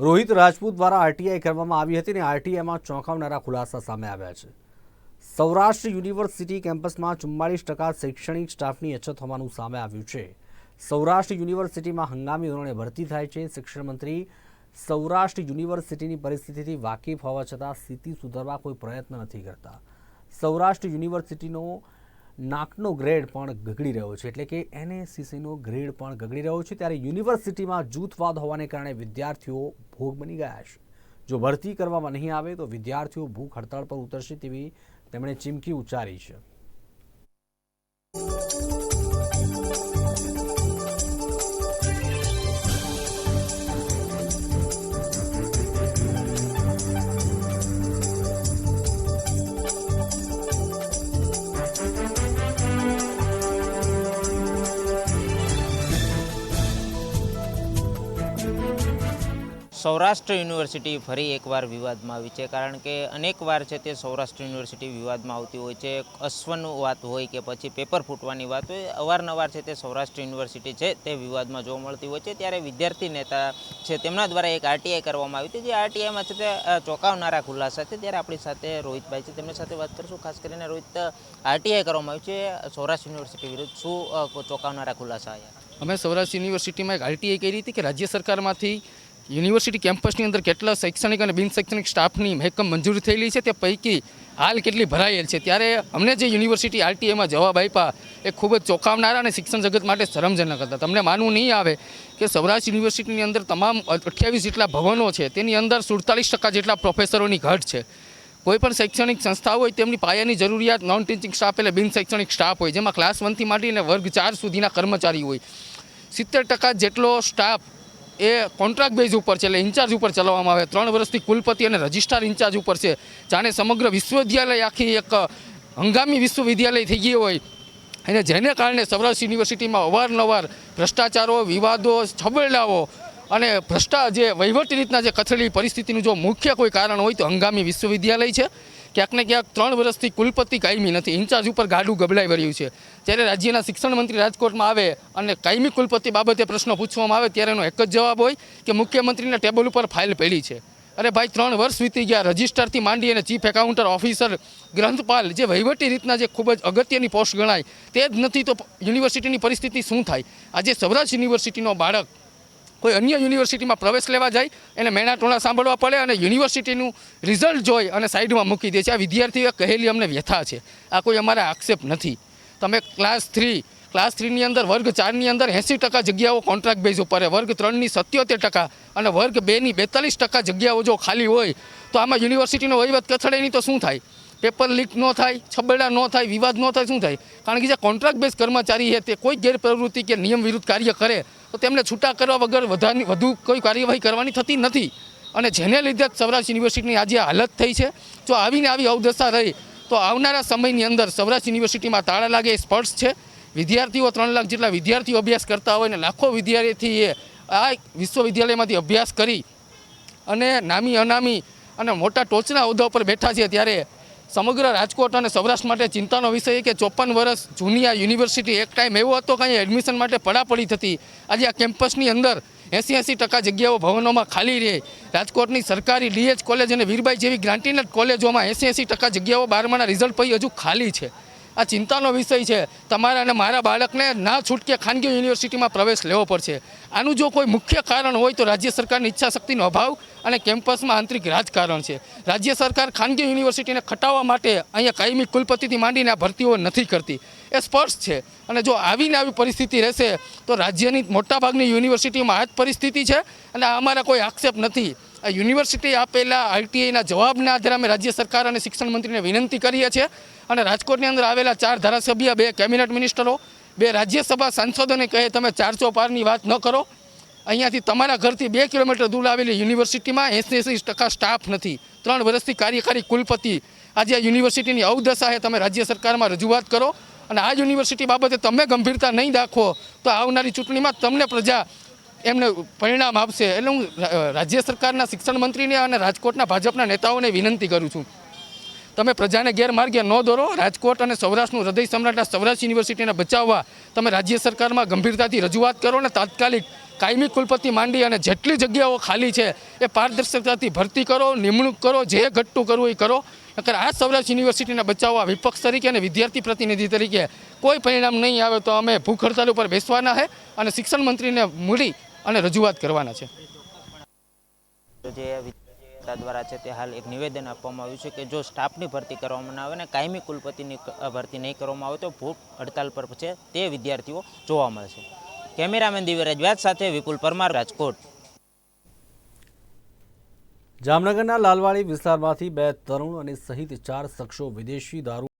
રોહિત રાજપૂત દ્વારા આરટીઆઈ કરવામાં આવી હતી અને આરટીઆઈમાં ચોંકાવનારા ખુલાસા સામે આવ્યા છે. સૌરાષ્ટ્ર યુનિવર્સિટી કેમ્પસમાં ચુમ્માલીસ ટકા શૈક્ષણિક સ્ટાફની અછત હોવાનું સામે આવ્યું છે. સૌરાષ્ટ્ર યુનિવર્સિટીમાં હંગામી ધોરણે ભરતી થાય છે. શિક્ષણ મંત્રી સૌરાષ્ટ્ર યુનિવર્સિટીની પરિસ્થિતિથી વાકેફ હોવા છતાં સ્થિતિ સુધારવા કોઈ પ્રયત્ન નથી કરતા. સૌરાષ્ટ્ર યુનિવર્સિટીનો નાકનો ગ્રેડ પણ ગગડી રહ્યો છે. એટલે કે એનએસીસીનો ગ્રેડ પણ ગગડી રહ્યો છે. ત્યારે યુનિવર્સિટીમાં જૂથવાદ હોવાને કારણે વિદ્યાર્થીઓ ભોગ બની ગયા છે. જો ભરતી કરવામાં નહીં આવે તો વિદ્યાર્થીઓ ભૂખ હડતાળ પર ઉતરશે તેવી તેમણે ચીમકી ઉચ્ચારી છે. સૌરાષ્ટ્ર યુનિવર્સિટી ફરી એકવાર વિવાદમાં આવી છે, કારણ કે અનેકવાર છે તે સૌરાષ્ટ્ર યુનિવર્સિટી વિવાદમાં આવતી હોય છે. અશ્વનું વાત હોય કે પછી પેપર ફૂટવાની વાત હોય, અવારનવાર છે તે સૌરાષ્ટ્ર યુનિવર્સિટી છે તે વિવાદમાં જોવા મળતી હોય છે. ત્યારે વિદ્યાર્થી નેતા છે તેમના દ્વારા એક આરટીઆઈ કરવામાં આવી હતી, જે આરટીઆઈમાં છે તે ચોંકાવનારા ખુલાસા છે. ત્યારે આપણી સાથે રોહિતભાઈ છે, તેમની સાથે વાત કરીશું. ખાસ કરીને રોહિત આરટીઆઈ કરવામાં આવ્યું છે, સૌરાષ્ટ્ર યુનિવર્સિટી વિરુદ્ધ શું ચોંકાવનારા ખુલાસા આવ્યા? અમે સૌરાષ્ટ્ર યુનિવર્સિટીમાં એક આરટીઆઈ કરી હતી કે રાજ્ય સરકારમાંથી યુનિવર્સિટી કેમ્પસની અંદર કેટલા શૈક્ષણિક અને બિનશૈક્ષણિક સ્ટાફની મહેકમ મંજૂર થયેલી છે તે પૈકી હાલ કેટલી ભરાયેલ છે? ત્યારે અમને જે યુનિવર્સિટી આરટીએમાં જવાબ આપ્યા, એ ખૂબ જ ચોંકાવનારા અને શિક્ષણ જગત માટે શરમજનક હતા. તમને માનવું નહીં આવે કે સૌરાષ્ટ્ર યુનિવર્સિટીની અંદર તમામ અઠ્યાવીસ જેટલા ભવનો છે, તેની અંદર સુડતાલીસ ટકા જેટલા પ્રોફેસરોની ઘટ છે. કોઈ પણ શૈક્ષણિક સંસ્થા હોય, તેમની પાયાની જરૂરિયાત નોન ટીચિંગ સ્ટાફ એટલે બિન શૈક્ષણિક સ્ટાફ હોય, જેમાં ક્લાસ વનથી માંડીને વર્ગ ચાર સુધીના કર્મચારી હોય. સિત્તેર ટકા જેટલો સ્ટાફ એ કોન્ટ્રાક્ટ બેઝ ઉપર છે, એટલે ઇન્ચાર્જ ઉપર ચલાવવામાં આવે. ત્રણ વર્ષથી કુલપતિ અને રજિસ્ટ્રાર ઇન્ચાર્જ ઉપર છે. જાણે સમગ્ર વિશ્વવિદ્યાલય આખી એક હંગામી વિશ્વવિદ્યાલય થઈ ગઈ હોય. અને જેને કારણે સૌરાષ્ટ્ર યુનિવર્સિટીમાં અવારનવાર ભ્રષ્ટાચારો, વિવાદો, છબરડાઓ અને ભ્રષ્ટા જે વહીવટી રીતના જે કથળેલી પરિસ્થિતિનું જો મુખ્ય કોઈ કારણ હોય તો હંગામી વિશ્વવિદ્યાલય છે. ક્યાંક ને ક્યાંક ત્રણ વર્ષથી કુલપતિ કાયમી નથી. ઇન્ચાર્જ ઉપર ગાડું ગબડાઈ વર્યું છે. જ્યારે રાજ્યના શિક્ષણ મંત્રી રાજકોટમાં આવે અને કાયમી કુલપતિ બાબતે પ્રશ્નો પૂછવામાં આવે ત્યારે એનો એક જ જવાબ હોય કે મુખ્યમંત્રીના ટેબલ ઉપર ફાઇલ પડી છે. અરે ભાઈ, ત્રણ વર્ષ વીતી ગયા. રજિસ્ટરથી માંડી અને ચીફ એકાઉન્ટર ઓફિસર ગ્રંથપાલ જે વહીવટી રીતના જે ખૂબ જ અગત્યની પોસ્ટ ગણાય તે જ નથી તો યુનિવર્સિટીની પરિસ્થિતિ શું થાય? આજે સૌરાષ્ટ્ર યુનિવર્સિટીનો બાળક કોઈ અન્ય યુનિવર્સિટીમાં પ્રવેશ લેવા જાય, એને મેણા ટોણા સાંભળવા પડે અને યુનિવર્સિટીનું રિઝલ્ટ જોઈ અને સાઈડમાં મૂકી દે છે. આ વિદ્યાર્થીઓએ કહેલી અમને વ્યથા છે. આ કોઈ અમારા આક્ષેપ નથી. તમે ક્લાસ થ્રી, ક્લાસ થ્રીની અંદર, વર્ગ ચારની અંદર એંસી ટકા જગ્યાઓ કોન્ટ્રાક્ટ બેઝ ઉપર વર્ગ ત્રણની સત્યોતેર ટકા અને વર્ગ બેની બેતાલીસ ટકા જગ્યાઓ જો ખાલી હોય, તો આમાં યુનિવર્સિટીનો વહીવટ કથળે નહીં તો શું થાય? પેપર લીક ન થાય, છબરડા ન થાય, વિવાદ ન થાય, શું થાય? કારણ કે જે કોન્ટ્રાક્ટ બેઝ કર્મચારી છે તે કોઈ ગેરપ્રવૃત્તિ કે નિયમ વિરુદ્ધ કાર્ય કરે તો તેમને છૂટા કરવા વગર વધારે વધુ કોઈ કાર્યવાહી કરવાની થતી નથી. અને જેને લીધે સૌરાષ્ટ્ર યુનિવર્સિટીની આજે હાલત થઈ છે. જો આવીને આવી અવદશા રહી, તો આવનારા સમયની અંદર સૌરાષ્ટ્ર યુનિવર્સિટીમાં તાળા લાગે સ્પષ્ટ છે. વિદ્યાર્થીઓ ત્રણ લાખ જેટલા વિદ્યાર્થીઓ અભ્યાસ કરતા હોય અને લાખો વિદ્યાર્થીએ આ વિશ્વવિદ્યાલયમાંથી અભ્યાસ કરી અને નામી અનામી અને મોટા ટોચના હોદ્દા ઉપર બેઠા છે ત્યારે સમગ્ર રાજકોટ અને સૌરાષ્ટ્ર માટે ચિંતાનો વિષય એ કે ચોપન વર્ષ જૂની આ યુનિવર્સિટી એક ટાઈમ એવો હતો કે અહીંયા એડમિશન માટે પડાપડી થતી. આજે આ કેમ્પસની અંદર એંસી એંસી ટકા જગ્યાઓ ભવનોમાં ખાલી રહે. રાજકોટની સરકારી ડીએચ કોલેજ અને વીરબાઈ જેવી ગ્રાન્ટીનેટ કોલેજોમાં એંસી એંસી ટકા જગ્યાઓ બારમાના રિઝલ્ટ પછી હજુ ખાલી છે. આ ચિંતાનો વિષય છે. તમારા અને મારા બાળકને ના છૂટકે ખાનગી યુનિવર્સિટીમાં પ્રવેશ લેવો પડશે. આનું જો કોઈ મુખ્ય કારણ હોય તો રાજ્ય સરકારની ઈચ્છા શક્તિનો અભાવ અને કેમ્પસમાં આંતરિક રાજકારણ છે. રાજ્ય સરકાર ખાનગી યુનિવર્સિટીને ખટાવવા માટે અહીંયા કાયમી કુલપતિથી માંડીને આ ભરતીઓ નથી કરતી. એ સ્પષ્ટ છે. અને જો આવીને આવી પરિસ્થિતિ રહેશે, તો રાજ્યની મોટાભાગની યુનિવર્સિટીમાં આ જ પરિસ્થિતિ છે અને અમારા કોઈ આક્ષેપ નથી. યુનિવર્સિટી આપેલા આરટીઆઈના જવાબના આધારે અમે રાજ્ય સરકાર અને શિક્ષણ મંત્રીને વિનંતી કરીએ છીએ. અને રાજકોટની અંદર આવેલા ચાર ધારાસભ્ય, બે કેબિનેટ મિનિસ્ટરો, બે રાજ્યસભા સાંસદોને કહે તમે ચારસો પારની વાત ન કરો. અહીંયાથી તમારા ઘરથી બે કિલોમીટર દૂર આવેલી યુનિવર્સિટીમાં એંસી એંસી ટકા સ્ટાફ નથી. ત્રણ વર્ષથી કાર્યકારી કુલપતિ. આજે આ યુનિવર્સિટીની અવદશા છે તમે રાજ્ય સરકારમાં રજૂઆત કરો. અને આ યુનિવર્સિટી બાબતે તમે ગંભીરતા નહીં દાખવો તો આવનારી ચૂંટણીમાં તમને પ્રજા એમને પરિણામ આપશે એટલે હું રાજ્ય સરકારના શિક્ષણ મંત્રીને અને રાજકોટના ભાજપના નેતાઓને વિનંતી કરું છું. તમે પ્રજાને ગેરમાર્ગે ન દોરો, રાજકોટ અને સૌરાષ્ટ્રનું હૃદય સમ્રાટના સૌરાષ્ટ્ર યુનિવર્સિટીને બચાવવા તમે રાજ્ય સરકારમાં ગંભીરતાથી રજૂઆત કરો અને તાત્કાલિક કાયમી કુલપતિ માંડી અને જેટલી જગ્યાઓ ખાલી છે એ પારદર્શકતાથી ભરતી કરો, નિમણૂક કરો, જે ઘટતું કરવું એ કરો. નકર આ સૌરાષ્ટ્ર યુનિવર્સિટીને બચાવવા વિપક્ષ તરીકે અને વિદ્યાર્થી પ્રતિનિધિ તરીકે કોઈ પરિણામ નહીં આવે તો અમે ભૂખ હડતાલ ઉપર બેસવાના છે અને શિક્ષણ મંત્રીને મળી અને રજૂઆત કરવાના છે. જે વિદ્યાર્થીઓ દ્વારા છે તે હાલ એક નિવેદન આપવામાં આવ્યું છે કે જો સ્ટાફની ભરતી કરવામાં ના આવે ને કાયમી કુલપતિની ભરતી નહીં કરવામાં આવે તો ભૂખ હડતાલ પર છે તે વિદ્યાર્થીઓ જોવા મળશે. કેમેરામેન દિવ્યરાજ વ્યાજ સાથે વિપુલ પરમાર રાજકોટ. જામનગરના લાલવાડી વિસ્તારમાંથી બે તરુણ અને સહિત ચાર શખ્સો વિદેશી દારૂ